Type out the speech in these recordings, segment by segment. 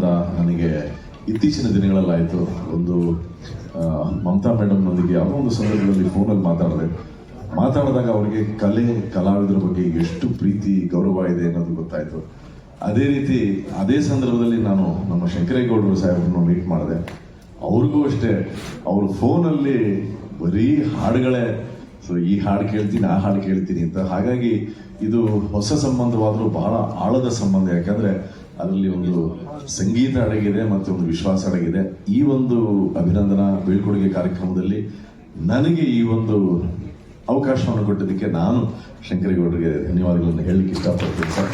ಸಂಬಂಧ ನನಗೆ ಇತ್ತೀಚಿನ ದಿನಗಳಲ್ಲಾಯಿತು ಒಂದು ಮಮತಾ ಮೇಡಮ್ನೊಂದಿಗೆ ಯಾವುದೋ ಒಂದು ಸಂದರ್ಭದಲ್ಲಿ ಫೋನಲ್ಲಿ ಮಾತಾಡಿದೆ. ಮಾತಾಡಿದಾಗ ಅವರಿಗೆ ಕಲೆ, ಕಲಾವಿದರ ಬಗ್ಗೆ ಎಷ್ಟು ಪ್ರೀತಿ, ಗೌರವ ಇದೆ ಅನ್ನೋದು ಗೊತ್ತಾಯಿತು. ಅದೇ ರೀತಿ ಅದೇ ಸಂದರ್ಭದಲ್ಲಿ ನಾನು ನಮ್ಮ ಶಂಕರೇಗೌಡರು ಸಾಹೇಬ್ರನ್ನು ಮೀಟ್ ಮಾಡಿದೆ. ಅವ್ರಿಗೂ ಅಷ್ಟೇ. ಅವ್ರ ಫೋನಲ್ಲಿ ಬರೀ ಹಾಡುಗಳೇ. ಸೊ ಈ ಹಾಡು ಕೇಳ್ತೀನಿ, ಆ ಹಾಡು ಕೇಳ್ತೀನಿ ಅಂತ. ಹಾಗಾಗಿ ಇದು ಹೊಸ ಸಂಬಂಧವಾದರೂ ಬಹಳ ಆಳದ ಸಂಬಂಧ. ಯಾಕಂದ್ರೆ ಅದರಲ್ಲಿ ಒಂದು ಸಂಗೀತ ಅಡಗಿದೆ ಮತ್ತು ಒಂದು ವಿಶ್ವಾಸ ಅಡಗಿದೆ. ಈ ಒಂದು ಅಭಿನಂದನಾ ಬೀಳ್ಕೊಡುಗೆ ಕಾರ್ಯಕ್ರಮದಲ್ಲಿ ನನಗೆ ಈ ಒಂದು ಅವಕಾಶವನ್ನು ಕೊಟ್ಟಿದ್ದಕ್ಕೆ ನಾನು ಶಂಕರಗೌಡರಿಗೆ ಧನ್ಯವಾದಗಳನ್ನು ಹೇಳಲಿಕ್ಕೆ ಇಷ್ಟಪಡ್ತೀನಿ ಸರ್.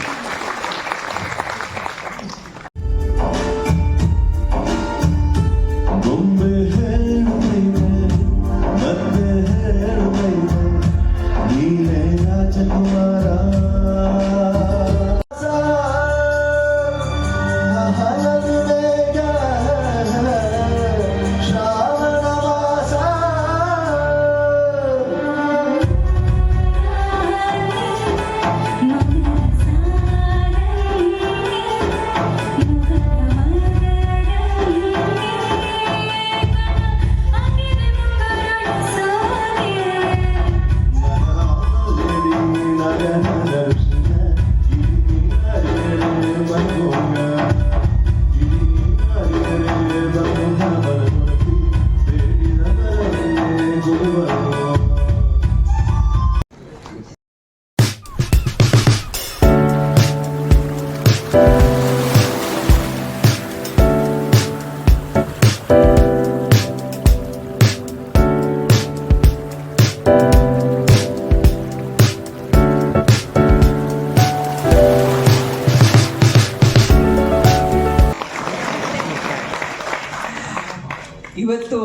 ಇವತ್ತು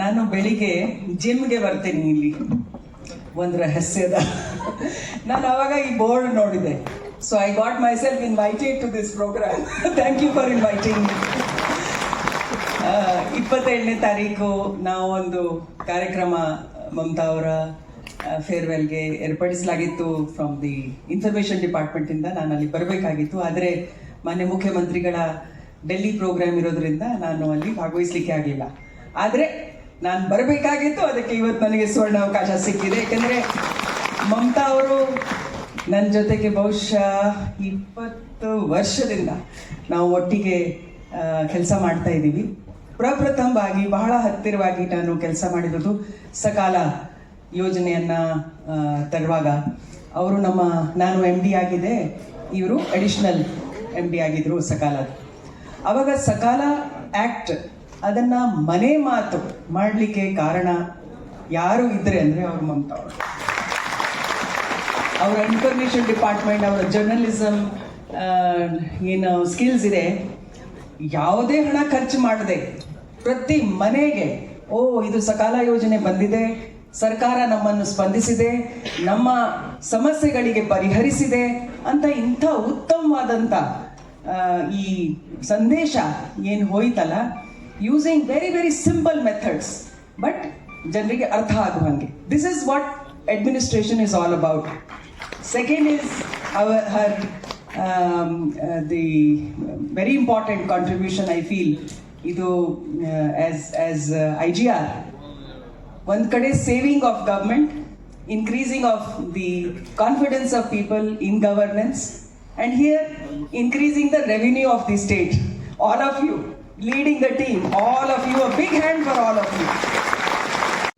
ನಾನು ಬೆಳಿಗ್ಗೆ ಜಿಮ್ಗೆ ಬರ್ತೀನಿ ಇಲ್ಲಿ. ಒಂದು ರಹಸ್ಯದ. ನಾನು ಅವಾಗ ಈ ಬೋರ್ಡ್ ನೋಡಿದೆ. So I got myself invited to this programme thank you for inviting ಇಪ್ಪತ್ತೇಳನೇ ತಾರೀಕು ನಾವು ಒಂದು ಕಾರ್ಯಕ್ರಮ ಮಮತಾ ಅವರ ಫೇರ್ವೆಲ್ಗೆ ಏರ್ಪಡಿಸಲಾಗಿತ್ತು ಫ್ರಮ್ ದಿ ಇನ್ಫಾರ್ಮೇಷನ್ ಡಿಪಾರ್ಟ್ಮೆಂಟಿಂದ ನಾನು ಅಲ್ಲಿ ಬರಬೇಕಾಗಿತ್ತು. ಆದರೆ ಮಾನ್ಯ ಮುಖ್ಯಮಂತ್ರಿಗಳ ಡೆಲ್ಲಿ ಪ್ರೋಗ್ರಾಮ್ ಇರೋದ್ರಿಂದ ನಾನು ಅಲ್ಲಿ ಭಾಗವಹಿಸ್ಲಿಕ್ಕೆ ಆಗಲಿಲ್ಲ. ಆದರೆ ನಾನು ಬರಬೇಕಾಗಿತ್ತು, ಅದಕ್ಕೆ ಇವತ್ತು ನನಗೆ ಸುವರ್ಣ ಅವಕಾಶ ಸಿಕ್ಕಿದೆ. ಯಾಕಂದರೆ ಮಮತಾ ಅವರು ನನ್ನ ಜೊತೆಗೆ ಬಹುಶಃ ಇಪ್ಪತ್ತು ವರ್ಷದಿಂದ ನಾವು ಒಟ್ಟಿಗೆ ಕೆಲಸ ಮಾಡ್ತಾ ಇದ್ದೀವಿ. ಪ್ರಪ್ರಥಮವಾಗಿ, ಬಹಳ ಹತ್ತಿರವಾಗಿ ನಾನು ಕೆಲಸ ಮಾಡಿರೋದು ಸಕಾಲ ಯೋಜನೆಯನ್ನು ತರುವಾಗ. ಅವರು ನಮ್ಮ, ನಾನು ಎಂ ಡಿ ಆಗಿದೆ. ಇವರು ಅಡಿಷನಲ್ ಎಂ ಡಿ ಆಗಿದ್ರು ಸಕಾಲ ಅವಾಗ ಸಕಾಲ ಆಕ್ಟ್ ಅದನ್ನ ಮನೆ ಮಾತು ಮಾಡಲಿಕ್ಕೆ ಕಾರಣ ಯಾರು ಇದ್ರೆ ಅಂದ್ರೆ ಅವ್ರ ಮಮತಾ ಅವರು. ಅವರ ಇನ್ಫಾರ್ಮೇಷನ್ ಡಿಪಾರ್ಟ್ಮೆಂಟ್ ಅವರ ಜರ್ನಲಿಸಮ್ ಏನು ಸ್ಕಿಲ್ಸ್ ಇದೆ, ಯಾವುದೇ ಹಣ ಖರ್ಚು ಮಾಡದೆ ಪ್ರತಿ ಮನೆಗೆ, ಓ, ಇದು ಸಕಾಲ ಯೋಜನೆ ಬಂದಿದೆ, ಸರ್ಕಾರ ನಮ್ಮನ್ನು ಸ್ಪಂದಿಸಿದೆ, ನಮ್ಮ ಸಮಸ್ಯೆಗಳಿಗೆ ಪರಿಹರಿಸಿದೆ ಅಂತ ಇಂಥ ಉತ್ತಮವಾದಂಥ ಈ ಸಂದೇಶ ಏನು ಹೋಯ್ತಲ್ಲ using very very simple methods but ಜನರಿಗೆ ಅರ್ಥ ಆಗುವಂಗೆ this is what administration is all about Second is our her um, uh, the very important contribution I feel ಇದು uh, as as uh, IGR ಒಂದ್ ಕಡೆ saving of government increasing of the confidence of people in governance and here increasing the revenue of the state All of you, leading the team, all of you, a big hand for all of you.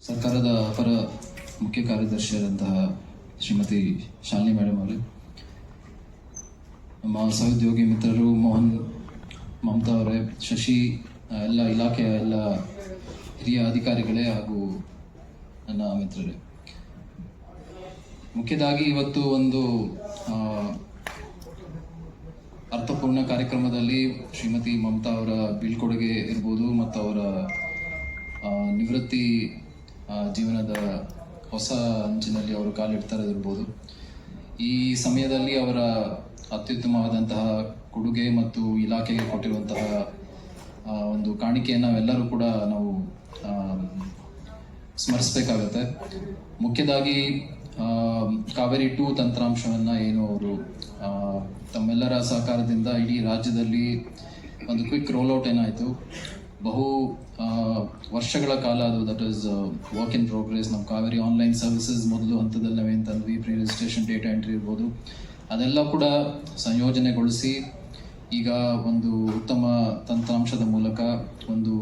ಸರ್ಕಾರದ ಅಪರ ಮುಖ್ಯ ಕಾರ್ಯದರ್ಶಿಯಾದಂತಹ Shrimati Shalini madam ಅವರು ನಮ್ಮ ಸಹೋದ್ಯೋಗಿ ಮಿತ್ರರು ಮೋಹನ್ ಮಮತಾ ಅವರೇ ಶಶಿ ಎಲ್ಲ ಇಲಾಖೆಯ ಎಲ್ಲ ಹಿರಿಯ ಅಧಿಕಾರಿಗಳೇ ಹಾಗೂ ನನ್ನ ಮಿತ್ರರೇ ಮುಖ್ಯದಾಗಿ ಇವತ್ತು ಒಂದು ಅರ್ಥಪೂರ್ಣ ಕಾರ್ಯಕ್ರಮದಲ್ಲಿ ಶ್ರೀಮತಿ ಮಮತಾ ಅವರ ಬೀಳ್ಕೊಡುಗೆ ಇರ್ಬೋದು ಮತ್ತು ಅವರ ನಿವೃತ್ತಿ ಜೀವನದ ಹೊಸ ಅಂಚಿನಲ್ಲಿ ಅವರು ಕಾಲಿಡ್ತಾರೆ ಇರ್ಬೋದು. ಈ ಸಮಯದಲ್ಲಿ ಅವರ ಅತ್ಯುತ್ತಮವಾದಂತಹ ಕೊಡುಗೆ ಮತ್ತು ಇಲಾಖೆಗೆ ಕೊಟ್ಟಿರುವಂತಹ ಒಂದು ಕಾಣಿಕೆಯನ್ನು ನಾವೆಲ್ಲರೂ ಕೂಡ ನಾವು ಸ್ಮರಿಸಬೇಕಾಗತ್ತೆ. ಮುಖ್ಯದಾಗಿ ಕಾವೇರಿ ಟೂ ತಂತ್ರಾಂಶವನ್ನು ಏನು ಅವರು ತಮ್ಮೆಲ್ಲರ ಸಹಕಾರದಿಂದ ಇಡೀ ರಾಜ್ಯದಲ್ಲಿ ಒಂದು ಕ್ವಿಕ್ ರೋಲ್ ಔಟ್ ಏನಾಯಿತು. ಬಹು ವರ್ಷಗಳ ಕಾಲ ಅದು that is work in progress ನಮ್ಮ ಕಾವೇರಿ ಆನ್ಲೈನ್ ಸರ್ವಿಸಸ್ ಮೊದಲು ಹಂತದಲ್ಲಿ ನಾವೇನು ತಂದ್ವಿ ಪ್ರೀ ರಿಜಿಸ್ಟ್ರೇಷನ್ ಡೇಟಾ ಎಂಟ್ರಿ ಇರ್ಬೋದು. ಅದೆಲ್ಲ ಕೂಡ ಸಂಯೋಜನೆಗೊಳಿಸಿ ಈಗ ಒಂದು ಉತ್ತಮ ತಂತ್ರಾಂಶದ ಮೂಲಕ ಒಂದು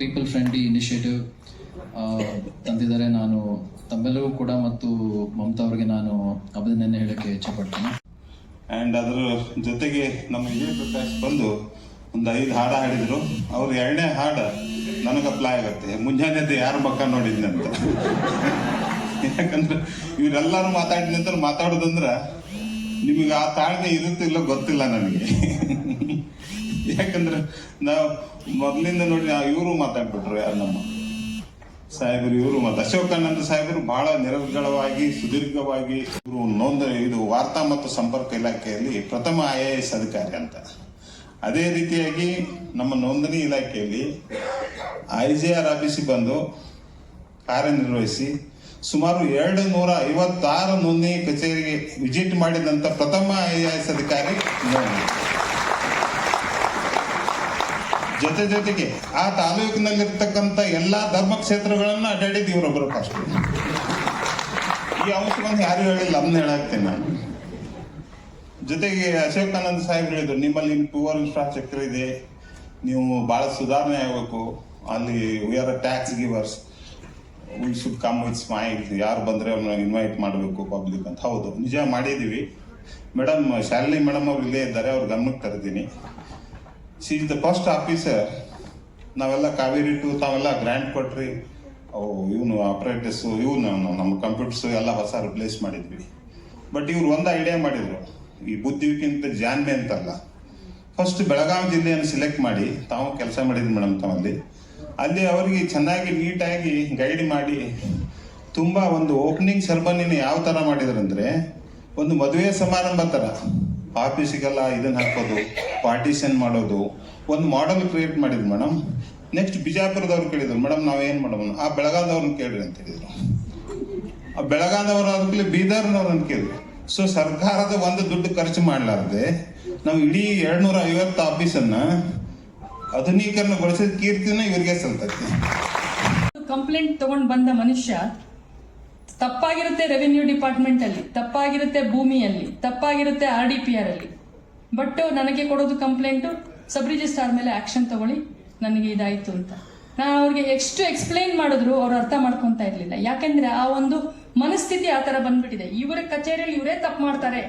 ಪೀಪಲ್ ಫ್ರೆಂಡ್ಲಿ ಇನಿಷಿಯೇಟಿವ್ ತಂದಿದ್ದಾರೆ. ನಾನು ತಮ್ಮೆಲ್ಲರಿಗೂ ಕೂಡ ಮತ್ತು ಮಮತಾ ಅವರಿಗೆ ನಾನು ಅಭಿನಂದನೆ ಹೇಳಕ್ಕೆ ಇಚ್ಛಪಡ್ತೀನಿ. ಆ್ಯಂಡ್ ಅದರ ಜೊತೆಗೆ ನಮ್ಮ ವಿಜಯ್ ಪ್ರಕಾಶ್ ಬಂದು ಒಂದು ಐದು ಹಾಡು ಹಾಡಿದ್ರು. ಅವ್ರ ಎರಡನೇ ಹಾಡು ನನಗೆ ಅಪ್ಲೈ ಆಗುತ್ತೆ. ಮುಂಜಾನೆ ಯಾರು ಮಕ್ಕ ನೋಡಿದ್ನಂತ ಯಾಕಂದ್ರೆ ಇವರೆಲ್ಲರೂ ಮಾತಾಡಿದ ನಂತರ ಮಾತಾಡೋದಂದ್ರೆ ನಿಮಗೆ ಆ ತಾಳ್ಮೆ ಇರುತ್ತಿಲ್ಲ ಗೊತ್ತಿಲ್ಲ ನನಗೆ. ಯಾಕಂದ್ರೆ ನಾವು ಮೊದಲಿಂದ ನೋಡಿ ಇವರು ಮಾತಾಡ್ಬಿಟ್ರು ಯಾರು ನಮ್ಮ ಸಾಹೇಬರು ಇವರು ಮತ್ತು ಅಶೋಕಾನಂದ ಸಾಹೇಬರು ಬಹಳ ನಿರರ್ಗಳವಾಗಿ, ಸುದೀರ್ಘವಾಗಿ ಇವರು ನೋಂದ ಇದು ವಾರ್ತಾ ಮತ್ತು ಸಂಪರ್ಕ ಇಲಾಖೆಯಲ್ಲಿ ಪ್ರಥಮ ಐ ಎ ಎಸ್ ಅಧಿಕಾರಿ ಅಂತ. ಅದೇ ರೀತಿಯಾಗಿ ನಮ್ಮ ನೋಂದಣಿ ಇಲಾಖೆಯಲ್ಲಿ ಐ ಜೆ ಆರ್ ಆಫೀಸಿಗೆ ಬಂದು ಕಾರ್ಯನಿರ್ವಹಿಸಿ ಸುಮಾರು ಎರಡು ನೂರ ಐವತ್ತಾರು ನೋಂದಣಿ ಕಚೇರಿಗೆ ವಿಸಿಟ್ ಮಾಡಿದಂಥ ಪ್ರಥಮ ಐ ಎ ಎಸ್ ಅಧಿಕಾರಿ ನೋಂದಣಿ. ಜೊತೆ ಜೊತೆಗೆ ಆ ತಾಲೂಕಿನಲ್ಲಿರ್ತಕ್ಕಂಥ ಎಲ್ಲಾ ಧರ್ಮಕ್ಷೇತ್ರಗಳನ್ನ ಅಡ್ಡಾಡಿದ್ದು ಇವರೊಬ್ಬರು ಫಸ್ಟ್ ಈ ಅಂಶವನ್ನು ಯಾರು ಹೇಳಿಲ್ಲ ಅದನ್ನ ಹೇಳಾಕ್ತೇನೆ ನಾನು. ಜೊತೆಗೆ ಅಶೋಕಾನಂದ ಸಾಹೇಬ್ ಹೇಳಿದ್ರು, ನಿಮ್ಮಲ್ಲಿ ಪೂವರ್ ಇನ್ಫ್ರಾಸ್ಟ್ರಕ್ಚರ್ ಇದೆ, ನೀವು ಬಹಳ ಸುಧಾರಣೆ ಆಗಬೇಕು, ಅಲ್ಲಿ we are tax givers we should come with smile ಯಾರು ಬಂದ್ರೆ ಅವ್ರನ್ನ ಇನ್ವೈಟ್ ಮಾಡಬೇಕು ಪಬ್ಲಿಕ್ ಅಂತ. ಹೌದು, ನಿಜ ಮಾಡಿದೀವಿ ಮೇಡಮ್, ಶಾಲಿನಿ ಮೇಡಮ್ ಅವ್ರು ಇಲ್ಲೇ ಇದ್ದಾರೆ, ಅವ್ರ ಗಮನಕ್ಕೆ ತರ್ತೀನಿ. She is the first officer ನಾವೆಲ್ಲ ಕಾವೇರಿ ಟು ತಾವೆಲ್ಲ ಗ್ರ್ಯಾಂಟ್ ಕೊಟ್ರಿ. ಅವು ಇವನು ಆಪ್ರೇಟರ್ಸು ಇವನು ನಮ್ಮ ಕಂಪ್ಯೂಟರ್ಸ್ ಎಲ್ಲ ಹೊಸ ರಿಪ್ಲೇಸ್ ಮಾಡಿದ್ವಿ. ಬಟ್ ಇವ್ರು ಒಂದು ಐಡಿಯಾ ಮಾಡಿದ್ರು. ಈ ಬುದ್ಧಿಗಿಂತ ಜಾನ್ಮೆ ಅಂತಲ್ಲ. ಫಸ್ಟ್ ಬೆಳಗಾವಿ ಜಿಲ್ಲೆಯನ್ನು ಸಿಲೆಕ್ಟ್ ಮಾಡಿ, ತಾವು ಕೆಲಸ ಮಾಡಿದ್ವಿ ಮೇಡಮ್ ತಮ್ಮಲ್ಲಿ. ಅಲ್ಲಿ ಅವರಿಗೆ ಚೆನ್ನಾಗಿ ನೀಟಾಗಿ ಗೈಡ್ ಮಾಡಿ, ತುಂಬಾ ಒಂದು ಓಪನಿಂಗ್ ಸೆರೆಮನಿನ ಯಾವ ತರ ಮಾಡಿದ್ರಂದ್ರೆ, ಒಂದು ಮದುವೆ ಸಮಾರಂಭ ತರ. ಆಫೀಸಿಗೆಲ್ಲ ಇದನ್ನ ಹಾಕೋದು ಪಾರ್ಟಿಷನ್ ಮಾಡೋದು, ಒಂದು ಮಾಡೆಲ್ ಕ್ರಿಯೇಟ್ ಮಾಡಿದ್ರು ಮೇಡಮ್ ನೆಕ್ಸ್ಟ್ ಬಿಜಾಪುರದವ್ರು ಕೇಳಿದ್ರು ಮೇಡಮ್ ನಾವೇನು ಮಾಡೋಣ ಆ ಬೆಳಗಾದವ್ರನ್ನ ಕೇಳ್ರಿ ಅಂತ ಹೇಳಿದ್ರು. ಆ ಬೆಳಗಾದವ್ರು ಆದ್ಮೇಲೆ ಬೀದರ್ನವ್ರನ್ನ ಕೇಳಿದ್ರು. ಸೊ ಸರ್ಕಾರದ ಒಂದು ದುಡ್ಡು ಖರ್ಚು ಮಾಡಲಾರ್ದೆ, ನಾವು ಇಡೀ ಎರಡ್ನೂರ ಐವತ್ತು ಆಫೀಸನ್ನು ಆಧುನೀಕರಣಗೊಳಿಸಿದ ಕೀರ್ತಿನ ಇವರಿಗೆ ಸಲ್ತೈತಿ. ಕಂಪ್ಲೇಂಟ್ ತಗೊಂಡು ಬಂದ ಮನುಷ್ಯ ತಪ್ಪಾಗಿರುತ್ತೆ ರೆವಿನ್ಯೂ ಡಿಪಾರ್ಟ್ಮೆಂಟ್ ಅಲ್ಲಿ, ತಪ್ಪಾಗಿರುತ್ತೆ ಭೂಮಿಯಲ್ಲಿ, ತಪ್ಪಾಗಿರುತ್ತೆ ಆರ್ ಡಿ ಪಿ ಆರ್ ಅಲ್ಲಿ. ಬಟ್ ನನಗೆ ಕೊಡೋದು ಕಂಪ್ಲೇಂಟು ಸಬ್ ರಿಜಿಸ್ಟ್ರಾರ್ ಮೇಲೆ ಆಕ್ಷನ್ ತಗೊಳ್ಳಿ, ನನಗೆ ಇದಾಯಿತು ಅಂತ. ನಾನು ಅವ್ರಿಗೆ ಎಷ್ಟು ಎಕ್ಸ್ಪ್ಲೈನ್ ಮಾಡಿದ್ರು ಅವ್ರು ಅರ್ಥ ಮಾಡ್ಕೊತಾ ಇರ್ಲಿಲ್ಲ. ಯಾಕೆಂದ್ರೆ ಆ ಒಂದು ಮನಸ್ಥಿತಿ ಆ ಥರ ಬಂದ್ಬಿಟ್ಟಿದೆ. ಇವರ ಕಚೇರಿಯಲ್ಲಿ ಇವರೇ ತಪ್ಪು ಮಾಡ್ತಾರೆ.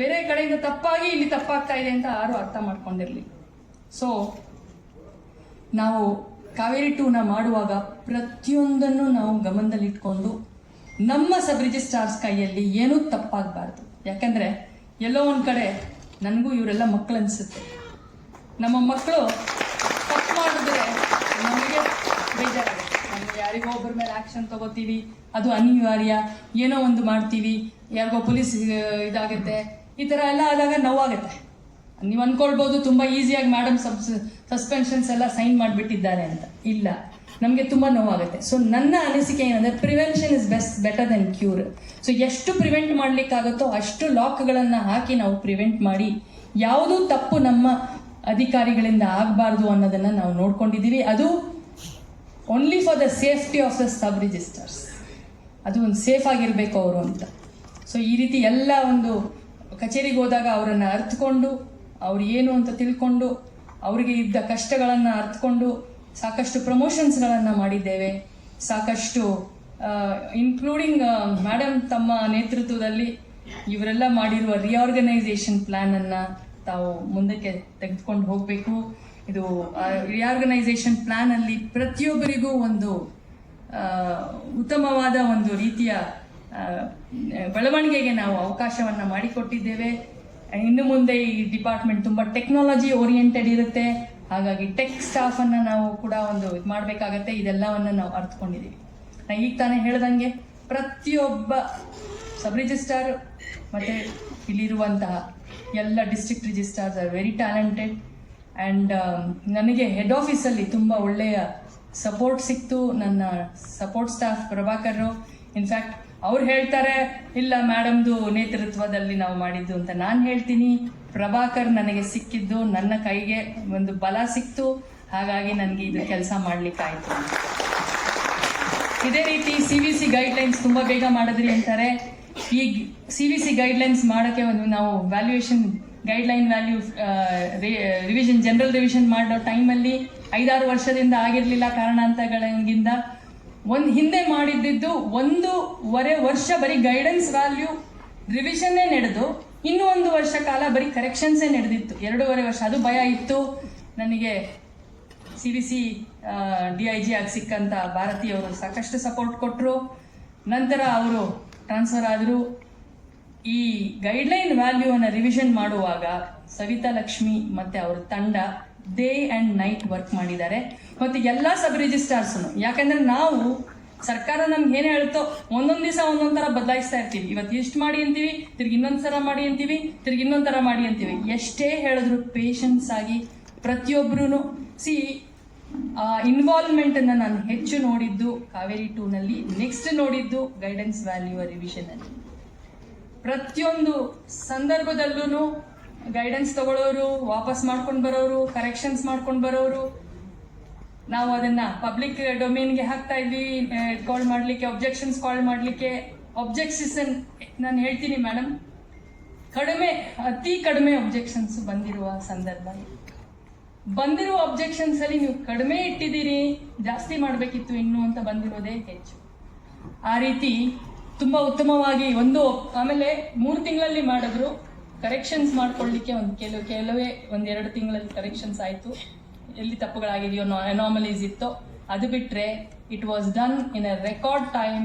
ಬೇರೆ ಕಡೆಯಿಂದ ತಪ್ಪಾಗಿ ಇಲ್ಲಿ ತಪ್ಪಾಗ್ತಾ ಇದೆ ಅಂತ ಯಾರು ಅರ್ಥ ಮಾಡ್ಕೊಂಡಿರ್ಲಿ ಸೊ ನಾವು ಕಾವೇರಿ ಟೂನ ಮಾಡುವಾಗ ಪ್ರತಿಯೊಂದನ್ನು ನಾವು ಗಮನದಲ್ಲಿಟ್ಕೊಂಡು ನಮ್ಮ ಸಬ್ ರಿಜಿಸ್ಟ್ರಾರ್ಸ್ ಕೈಯಲ್ಲಿ ಏನೂ ತಪ್ಪಾಗಬಾರ್ದು. ಯಾಕಂದ್ರೆ ಎಲ್ಲೋ ಒಂದು ಕಡೆ ನನಗೂ ಇವರೆಲ್ಲ ಮಕ್ಕಳು ಅನಿಸುತ್ತೆ ನಮ್ಮ ಮಕ್ಕಳು ತಪ್ಪು ಮಾಡಿದ್ರೆ ನಮಗೆ ಬೇಜಾರಾಗುತ್ತೆ. ನಾವು ಯಾರಿಗೋ ಒಬ್ಬರ ಮೇಲೆ ಆಕ್ಷನ್ ತಗೋತೀವಿ, ಅದು ಅನಿವಾರ್ಯ, ಏನೋ ಒಂದು ಮಾಡ್ತೀವಿ, ಯಾರಿಗೋ ಪೊಲೀಸ್ ಇದಾಗುತ್ತೆ, ಈ ಥರ ಎಲ್ಲ ಆದಾಗ ನೋವಾಗುತ್ತೆ. ನೀವು ಅಂದ್ಕೊಳ್ಬೋದು ತುಂಬ ಈಸಿಯಾಗಿ ಮೇಡಮ್ ಸಬ್ ಸಸ್ಪೆನ್ಷನ್ಸ್ ಎಲ್ಲ ಸೈನ್ ಮಾಡಿಬಿಟ್ಟಿದ್ದಾರೆ ಅಂತ. ಇಲ್ಲ. ನಮಗೆ ತುಂಬ ನೋವಾಗುತ್ತೆ. ಸೊ ನನ್ನ ಅನಿಸಿಕೆ ಏನಂದ್ರೆ prevention is best better than cure so ಎಷ್ಟು ಪ್ರಿವೆಂಟ್ ಮಾಡಲಿಕ್ಕಾಗುತ್ತೋ ಅಷ್ಟು ಲಾಕ್ಗಳನ್ನು ಹಾಕಿ ನಾವು ಪ್ರಿವೆಂಟ್ ಮಾಡಿ, ಯಾವುದೂ ತಪ್ಪು ನಮ್ಮ ಅಧಿಕಾರಿಗಳಿಂದ ಆಗಬಾರ್ದು ಅನ್ನೋದನ್ನ ನಾವು ನೋಡ್ಕೊಂಡಿದ್ದೀವಿ. ಅದು only for the safety of the sub registers ಅದು ಒಂದು ಸೇಫ್ ಆಗಿರಬೇಕು ಅವರು ಅಂತ. ಸೊ ಈ ರೀತಿ ಎಲ್ಲ ಒಂದು ಕಚೇರಿಗೆ ಹೋದಾಗ ಅವರನ್ನು ಅರ್ಥಕೊಂಡು ಅವ್ರು ಏನು ಅಂತ ತಿಳ್ಕೊಂಡು, ಅವರಿಗೆ ಇದ್ದ ಕಷ್ಟಗಳನ್ನು ಅರ್ಥಕೊಂಡು ಸಾಕಷ್ಟು ಪ್ರಮೋಷನ್ಸ್ಗಳನ್ನು ಮಾಡಿದ್ದೇವೆ. ಸಾಕಷ್ಟು ಇನ್ಕ್ಲೂಡಿಂಗ್ ಮೇಡಮ್ ತಮ್ಮ ನೇತೃತ್ವದಲ್ಲಿ ಇವರೆಲ್ಲ ಮಾಡಿರುವ ರಿಆರ್ಗನೈಸೇಷನ್ ಪ್ಲ್ಯಾನನ್ನು ತಾವು ಮುಂದಕ್ಕೆ ತೆಗೆದುಕೊಂಡು ಹೋಗಬೇಕು. ಇದು ರಿಆರ್ಗನೈಸೇಷನ್ ಪ್ಲ್ಯಾನಲ್ಲಿ ಪ್ರತಿಯೊಬ್ಬರಿಗೂ ಒಂದು ಉತ್ತಮವಾದ ಒಂದು ರೀತಿಯ ಬೆಳವಣಿಗೆಗೆ ನಾವು ಅವಕಾಶವನ್ನು ಮಾಡಿಕೊಟ್ಟಿದ್ದೇವೆ. ಇನ್ನು ಮುಂದೆ ಈ ಡಿಪಾರ್ಟ್ಮೆಂಟ್ ತುಂಬ ಟೆಕ್ನಾಲಜಿ ಓರಿಯೆಂಟೆಡ್ ಇರುತ್ತೆ. ಹಾಗಾಗಿ ಟೆಕ್ ಸ್ಟಾಫನ್ನು ನಾವು ಕೂಡ ಒಂದು ಇದು ಮಾಡಬೇಕಾಗತ್ತೆ. ಇದೆಲ್ಲವನ್ನು ನಾವು ಅರ್ಥಕೊಂಡಿದ್ದೀವಿ ನಾ ಈಗ ತಾನೇ ಹೇಳ್ದಂಗೆ ಪ್ರತಿಯೊಬ್ಬ ಸಬ್ ರಿಜಿಸ್ಟ್ರಾರ್ ಮತ್ತು ಇಲ್ಲಿರುವಂತಹ ಎಲ್ಲ district registrars are very talented and ನನಗೆ ಹೆಡ್ ಆಫೀಸಲ್ಲಿ ತುಂಬ ಒಳ್ಳೆಯ ಸಪೋರ್ಟ್ ಸಿಕ್ತು. ನನ್ನ ಸಪೋರ್ಟ್ ಸ್ಟಾಫ್ ಪ್ರಭಾಕರ್ ಇನ್ಫ್ಯಾಕ್ಟ್ ಅವ್ರು ಹೇಳ್ತಾರೆ, ಇಲ್ಲ ಮೇಡಮ್ದು ನೇತೃತ್ವದಲ್ಲಿ ನಾವು ಮಾಡಿದ್ದು ಅಂತ ನಾನು ಹೇಳ್ತೀನಿ. ಪ್ರಭಾಕರ್ ನನಗೆ ಸಿಕ್ಕಿದ್ದು ನನ್ನ ಕೈಗೆ ಒಂದು ಬಲ ಸಿಕ್ತು. ಹಾಗಾಗಿ ನನಗೆ ಇದು ಕೆಲಸ ಮಾಡ್ಲಿಕ್ಕಾಯ್ತು. ಇದೇ ರೀತಿ ಸಿ ವಿ ಸಿ ಗೈಡ್ಲೈನ್ಸ್ ತುಂಬ ಬೇಗ ಮಾಡಿದ್ರಿ ಅಂತಾರೆ. ಈ ಸಿ ವಿ ಸಿ ಗೈಡ್ಲೈನ್ಸ್ ಮಾಡೋಕ್ಕೆ ಒಂದು ನಾವು valuation guideline value revision general revision ಮಾಡೋ ಟೈಮಲ್ಲಿ ಐದಾರು ವರ್ಷದಿಂದ ಆಗಿರಲಿಲ್ಲ ಕಾರಣಾಂತರಗಳಿಂದ ಒಂದು ಹಿಂದೆ ಮಾಡಿದ್ದಿದ್ದು ಒಂದೂವರೆ ವರ್ಷ ಬರೀ ಗೈಡೆನ್ಸ್ ವ್ಯಾಲ್ಯೂ ರಿವಿಷನ್ನೇ ನಡೆದು, ಇನ್ನೂ ಒಂದು ವರ್ಷ ಕಾಲ ಬರೀ ಕರೆಕ್ಷನ್ಸೇ ನಡೆದಿತ್ತು. ಎರಡೂವರೆ ವರ್ಷ. ಅದು ಭಯ ಇತ್ತು. ನನಗೆ C V C D I G ಆಗಿ ಸಿಕ್ಕಂತ ಭಾರತೀಯವರು ಸಾಕಷ್ಟು ಸಪೋರ್ಟ್ ಕೊಟ್ಟರು ನಂತರ ಅವರು ಟ್ರಾನ್ಸ್ಫರ್ ಆದರು. ಈ ಗೈಡ್ಲೈನ್ ವ್ಯಾಲ್ಯೂವನ್ನು ರಿವಿಷನ್ ಮಾಡುವಾಗ ಸವಿತಾ ಲಕ್ಷ್ಮಿ ಮತ್ತು ಅವ್ರ ತಂಡ ಡೇ ಆ್ಯಂಡ್ ನೈಟ್ ವರ್ಕ್ ಮಾಡಿದ್ದಾರೆ. ಮತ್ತು ಎಲ್ಲ ಸಬ್ ರಿಜಿಸ್ಟ್ರಾರ್ಸ್ನು ಯಾಕಂದರೆ ನಾವು ಸರ್ಕಾರ ನಮ್ಗೆ ಏನು ಹೇಳ್ತೋ ಒಂದೊಂದು ದಿವಸ ಒಂದೊಂದು ಥರ ಬದಲಾಯಿಸ್ತಾ ಇರ್ತೀವಿ. ಇವತ್ತು ಇಷ್ಟು ಮಾಡಿ ಅಂತೀವಿ, ತಿರ್ಗಿ ಇನ್ನೊಂದು ಥರ ಮಾಡಿ ಅಂತೀವಿ, ತಿರ್ಗಿ ಇನ್ನೊಂದು ಥರ ಮಾಡಿ ಅಂತೀವಿ. ಎಷ್ಟೇ ಹೇಳಿದ್ರು ಪೇಷನ್ಸ್ ಆಗಿ ಪ್ರತಿಯೊಬ್ಬರೂ ಸಿ ಇನ್ವಾಲ್ವ್ಮೆಂಟನ್ನು ನಾನು ಹೆಚ್ಚು ನೋಡಿದ್ದು ಕಾವೇರಿ ಟೂನಲ್ಲಿ ನೆಕ್ಸ್ಟ್ ನೋಡಿದ್ದು ಗೈಡೆನ್ಸ್ ವ್ಯಾಲ್ಯೂ ರಿವಿಷನಲ್ಲಿ ಪ್ರತಿಯೊಂದು ಸಂದರ್ಭದಲ್ಲೂ ಗೈಡೆನ್ಸ್ ತಗೊಳ್ಳೋರು ವಾಪಸ್ ಮಾಡ್ಕೊಂಡು ಬರೋರು ಕರೆಕ್ಷನ್ಸ್ ಮಾಡ್ಕೊಂಡು ಬರೋರು. ನಾವು ಅದನ್ನ ಪಬ್ಲಿಕ್ ಡೊಮೇನ್ಗೆ ಹಾಕ್ತಾ ಇದ್ವಿ ಕಾಲ್ ಮಾಡಲಿಕ್ಕೆ ಅಬ್ಜೆಕ್ಷನ್ಸ್ ಕಾಲ್ ಮಾಡಲಿಕ್ಕೆ. ಒಬ್ಜೆಕ್ಷನ್ ನಾನು ಹೇಳ್ತೀನಿ ಮೇಡಮ್ ಕಡಿಮೆ, ಅತಿ ಕಡಿಮೆ ಅಬ್ಜೆಕ್ಷನ್ಸ್ ಬಂದಿರುವ ಸಂದರ್ಭ. ಬಂದಿರುವ ಅಬ್ಜೆಕ್ಷನ್ಸ್ ಅಲ್ಲಿ ನೀವು ಕಡಿಮೆ ಇಟ್ಟಿದ್ದೀರಿ, ಜಾಸ್ತಿ ಮಾಡಬೇಕಿತ್ತು ಇನ್ನು ಅಂತ ಬಂದಿರೋದೇ ಹೆಚ್ಚು. ಆ ರೀತಿ ತುಂಬಾ ಉತ್ತಮವಾಗಿ ಒಂದು, ಆಮೇಲೆ ಮೂರು ತಿಂಗಳಲ್ಲಿ ಮಾಡಿದ್ರು. ಕರೆಕ್ಷನ್ಸ್ ಮಾಡ್ಕೊಳ್ಳಿಕ್ಕೆ ಒಂದು ಕೆಲವು, ಕೆಲವೇ ಒಂದೆರಡು ತಿಂಗಳಲ್ಲಿ ಕರೆಕ್ಷನ್ಸ್ ಆಯಿತು. ಎಲ್ಲಿ ತಪ್ಪುಗಳಾಗಿದೆಯೋ ಅನಾಮಲೀಸ್ ಇತ್ತೋ, ಅದು ಬಿಟ್ಟರೆ it was done in a record time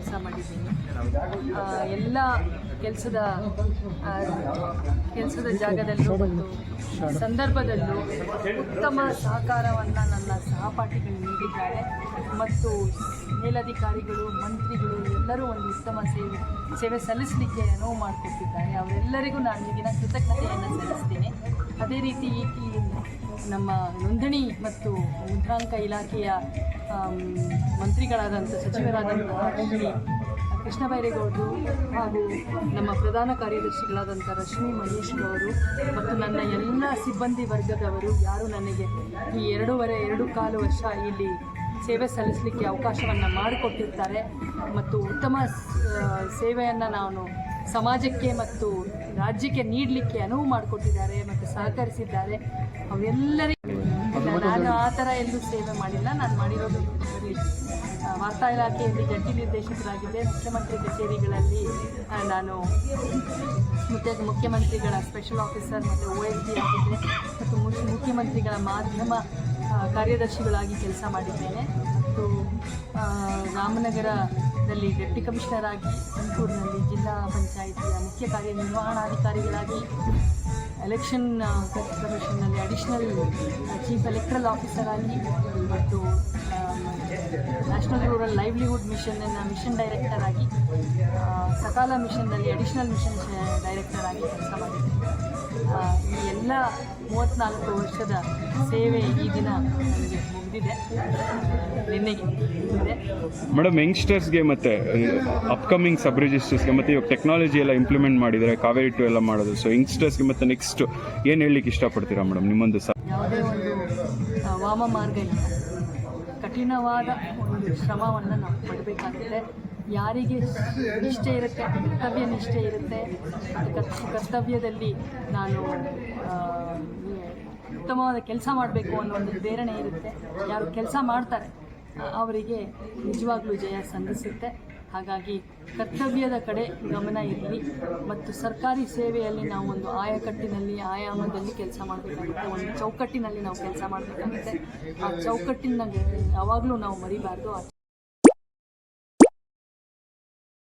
ಕೆಲಸ ಮಾಡಿದ್ದೀನಿ. ಎಲ್ಲ ಕೆಲಸದ ಕೆಲಸದ ಜಾಗದಲ್ಲೂ ಮತ್ತು ಸಂದರ್ಭದಲ್ಲೂ ಉತ್ತಮ ಸಹಕಾರವನ್ನು ನನ್ನ ಸಹಪಾಠಿಗಳು ನೀಡಿದ್ದಾರೆ. ಮತ್ತು ಮೇಲಧಿಕಾರಿಗಳು, ಮಂತ್ರಿಗಳು ಎಲ್ಲರೂ ಒಂದು ಉತ್ತಮ ಸೇವೆ ಸೇವೆ ಸಲ್ಲಿಸಲಿಕ್ಕೆ ಅನುವು ಮಾಡಿಕೊಟ್ಟಿದ್ದಾರೆ. ಅವರೆಲ್ಲರಿಗೂ ನಾನು ಈಗಿನ ಕೃತಜ್ಞತೆಯನ್ನು ಸಲ್ಲಿಸ್ತೀನಿ. ಅದೇ ರೀತಿ ಈ ನಮ್ಮ ನೋಂದಣಿ ಮತ್ತು ಮುದ್ರಾಂಕ ಇಲಾಖೆಯ ಮಂತ್ರಿಗಳಾದಂಥ ಸಚಿವರಾದಂತಹ ಕೃಷ್ಣ ಬೈರೇಗೌಡರು ಹಾಗೂ ನಮ್ಮ ಪ್ರಧಾನ ಕಾರ್ಯದರ್ಶಿಗಳಾದಂಥ ರಶ್ಮಿ ಮಹೇಶ್ ಅವರು ಮತ್ತು ನನ್ನ ಎಲ್ಲ ಸಿಬ್ಬಂದಿ ವರ್ಗದವರು, ಯಾರು ನನಗೆ ಈ ಎರಡೂವರೆ, ಎರಡು ಕಾಲು ವರ್ಷ ಇಲ್ಲಿ ಸೇವೆ ಸಲ್ಲಿಸಲಿಕ್ಕೆ ಅವಕಾಶವನ್ನು ಮಾಡಿಕೊಟ್ಟಿರ್ತಾರೆ ಮತ್ತು ಉತ್ತಮ ಸೇವೆಯನ್ನು ನಾನು ಸಮಾಜಕ್ಕೆ ಮತ್ತು ರಾಜ್ಯಕ್ಕೆ ನೀಡಲಿಕ್ಕೆ ಅನುವು ಮಾಡಿಕೊಟ್ಟಿದ್ದಾರೆ ಮತ್ತು ಸಹಕರಿಸಿದ್ದಾರೆ. ಅವೆಲ್ಲರಿಗೂ ನಾನು ಆ ಥರ ಎಲ್ಲೂ ಸೇವೆ ಮಾಡಿಲ್ಲ. ನಾನು ಮಾಡಿರೋದು ವಾರ್ತಾ ಇಲಾಖೆಯಲ್ಲಿ ಜಂಟಿ ನಿರ್ದೇಶಕರಾಗಿದ್ದೆ. ಮುಖ್ಯಮಂತ್ರಿ ಕಚೇರಿಗಳಲ್ಲಿ ನಾನು ಮುಖ್ಯ ಮುಖ್ಯಮಂತ್ರಿಗಳ ಸ್ಪೆಷಲ್ ಆಫೀಸರ್ ಮತ್ತು ಒ ಎಸ್ ಡಿ ಆಗಿದ್ದೆ. ಮತ್ತು ಮುಖ್ಯ- ಮುಖ್ಯಮಂತ್ರಿಗಳ ಮಾಧ್ಯಮ ಕಾರ್ಯದರ್ಶಿಗಳಾಗಿ ಕೆಲಸ ಮಾಡಿದ್ದೇನೆ. ಮತ್ತು ರಾಮನಗರದಲ್ಲಿ ಡೆಪ್ಟಿ ಕಮಿಷನರ್ ಆಗಿ ತುಮಕೂರಿನಲ್ಲಿ ಜಿಲ್ಲಾ ಪಂಚಾಯಿತಿಯ ಮುಖ್ಯ ಕಾರ್ಯನಿರ್ವಹಣಾಧಿಕಾರಿಗಳಾಗಿ ಎಲೆಕ್ಷನ್ ಕಮಿಷನ್ನಲ್ಲಿ ಅಡಿಷನಲ್ ಚೀಫ್ ಎಲೆಕ್ಟ್ರಲ್ ಆಫೀಸರ್ ಆಗಿ ಮತ್ತು ನ್ಯಾಷನಲ್ ರೂರಲ್ ಲೈವ್ಲಿಹುಡ್ ಮಿಷನ್ನ ಮಿಷನ್ ಡೈರೆಕ್ಟರ್ ಆಗಿ ಸಕಾಲ ಮಿಷನ್ನಲ್ಲಿ ಅಡಿಷನಲ್ ಮಿಷನ್ ಡೈರೆಕ್ಟರ್ ಆಗಿ ಕೆಲಸ ಮಾಡಿದ್ದೀನಿ. ಈ ಎಲ್ಲ ಮೂವತ್ತ್ನಾಲ್ಕು ವರ್ಷದ ಸೇವೆ ಈ ದಿನ ನನಗೆ ಮುಗಿದಿದೆ. ನಿನ್ನೆಗೆ ಮುಗಿದಿದೆ. ಮೇಡಮ್ ಯಂಗ್ಸ್ಟರ್ಸ್ಗೆ ಮತ್ತೆ ಅಪ್ಕಮಿಂಗ್ ಸಬ್ ರಿಜಿಸ್ಟರ್ಸ್ಗೆ ಮತ್ತು ಇವಾಗ ಟೆಕ್ನಾಲಜಿ ಎಲ್ಲ ಇಂಪ್ಲಿಮೆಂಟ್ ಮಾಡಿದರೆ ಕಾವೇರಿ ಟು ಎಲ್ಲ ಮಾಡೋದು ಸೊ ಯಂಗ್ಸ್ಟರ್ಸ್ಗೆ ಮತ್ತೆ ನೆಕ್ಸ್ಟ್ ಏನು ಹೇಳಲಿಕ್ಕೆ ಇಷ್ಟಪಡ್ತೀರಾ ಮೇಡಮ್ ನಿಮ್ಮೊಂದು ಸಹ ಯಾವುದೇ ಒಂದು ವಾಮ ಮಾರ್ಗ ಇಲ್ಲ. ಕಠಿಣವಾದ ಒಂದು ಶ್ರಮವನ್ನು ನಾವು ಪಡಬೇಕಾಗುತ್ತೆ. ಯಾರಿಗೆ ನಿಷ್ಠೆ ಇರುತ್ತೆ, ಕರ್ತವ್ಯ ನಿಷ್ಠೆ ಇರುತ್ತೆ ಕರ್ತವ್ಯದಲ್ಲಿ ನಾನು ಉತ್ತಮವಾದ ಕೆಲಸ ಮಾಡಬೇಕು ಅನ್ನೋ ಒಂದು ಪ್ರೇರಣೆ ಇರುತ್ತೆ. ಯಾರು ಕೆಲಸ ಮಾಡ್ತಾರೆ, ಅವರಿಗೆ ನಿಜವಾಗ್ಲೂ ಜಯ ಸಂಧಿಸುತ್ತೆ. ಹಾಗಾಗಿ ಕರ್ತವ್ಯದ ಕಡೆ ಗಮನ ಇರಲಿ ಮತ್ತು ಸರ್ಕಾರಿ ಸೇವೆಯಲ್ಲಿ ನಾವು ಒಂದು ಆಯಕಟ್ಟಿನಲ್ಲಿ, ಆಯಾಮದಲ್ಲಿ ಕೆಲಸ ಮಾಡಬೇಕಾಗುತ್ತೆ, ಒಂದು ಚೌಕಟ್ಟಿನಲ್ಲಿ ನಾವು ಕೆಲಸ ಮಾಡಬೇಕಾಗುತ್ತೆ. ಆ ಚೌಕಟ್ಟಿನ ಯಾವಾಗಲೂ ನಾವು ಮರಿಬಾರ್ದು.